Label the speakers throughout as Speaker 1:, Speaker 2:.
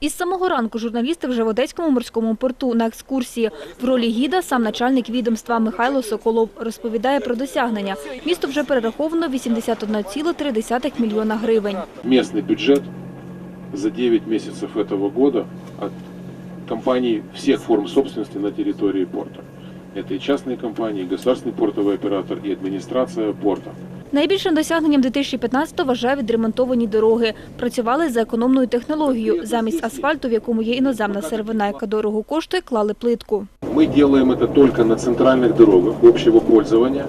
Speaker 1: Із самого ранку журналісти вже в Одеському морському порту на екскурсії. В ролі гіда сам начальник відомства Михайло Соколов розповідає про досягнення. Місто вже перераховано 81,3 мільйона гривень.
Speaker 2: местный бюджет за 9 месяцев этого года от компаний всех форм собственности на территории порта. Это и частные компании, и государственный портовый оператор, и администрация порта.
Speaker 1: Найбільшим досягненням 2015-го вважає відремонтовані дороги. Працювали за економною технологією. Замість асфальту, в якому є іноземна сировина, яка дорого коштує, клали плитку.
Speaker 2: Мы делаем это только на центральных дорогах общего пользования, э,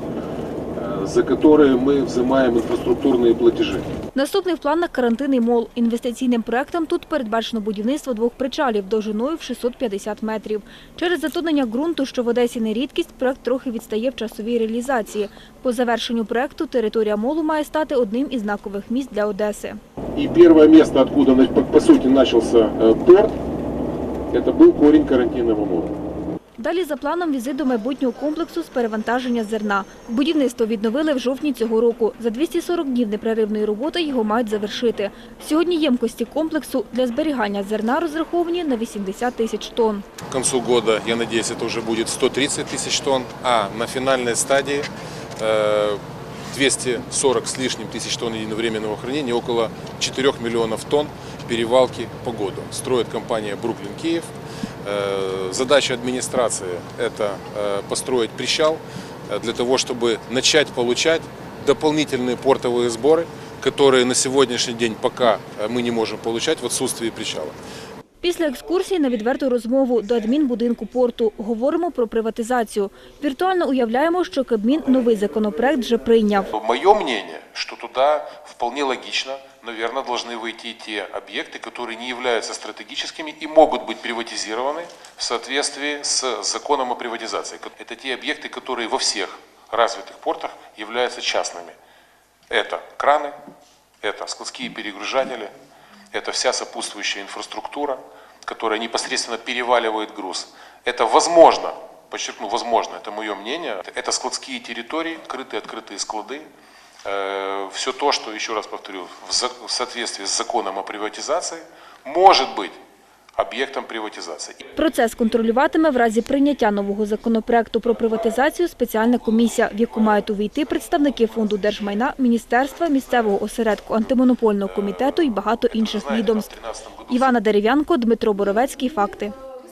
Speaker 2: за которые мы взимаем инфраструктурные платежи.
Speaker 1: Наступний в планах карантинний мол. Інвестиційним проектом тут передбачено будівництво двох причалів довжиною в 650 метрів. Через затонення ґрунту, що в Одесі не рідкість, проект трохи відстає в часовій реалізації. По завершенню проекту територія молу має стати одним із знакових місць для Одеси.
Speaker 2: И первое место, откуда, на- по, по сути, начался э, порт, это был корень карантинного мола.
Speaker 1: Далі за планом візит до майбутнього комплексу з перевантаження зерна. Будівництво відновили в жовтні цього року. За 240 днів непреривної роботи його мають завершити. Сьогодні ємкості комплексу для зберігання зерна розраховані на 80 тисяч тонн.
Speaker 3: К концу года, я надеюсь, это уже будет 130 тысяч тонн, а на финальной стадии э, 240 с лишним тысяч тонн единовременного хранения, около 4 миллионов тонн перевалки по году. Строит компания «Бруклин Киев». Э, Задача администрации – это э, построить причал э, для того, чтобы начать получать дополнительные портовые сборы, которые на сегодняшний день пока э, мы не можем получать в отсутствии причала.
Speaker 1: Після екскурсії на відверту розмову до адмінбудинку порту говоримо про приватизацію. Віртуально уявляємо, що Кабмін новий законопроект вже прийняв.
Speaker 3: Мое мнение, что туда вполне логично, наверное, должны войти те объекты, которые не являются стратегическими и могут быть приватизированы в соответствии с законом о приватизации. Это те объекты, которые во всех развитых портах являются частными. Это краны, это складские перегружатели, это вся сопутствующая инфраструктура, Которая непосредственно переваливает груз. Это возможно, подчеркну, возможно, это мое мнение, это складские территории, открытые, открытые склады, все то, что, еще раз повторю, в соответствии с законом о приватизации, может быть объектом приватизації.
Speaker 1: Процес контролюватиме в разі прийняття нового законопроекту про приватизацію спеціальна комісія, в яку мають увійти представники фонду держмайна, міністерства, місцевого осередку антимонопольного комітету і багато інших відомств.
Speaker 3: в 2013 году
Speaker 1: Івана Дерев'янко, Дмитро Боровецький. Факти.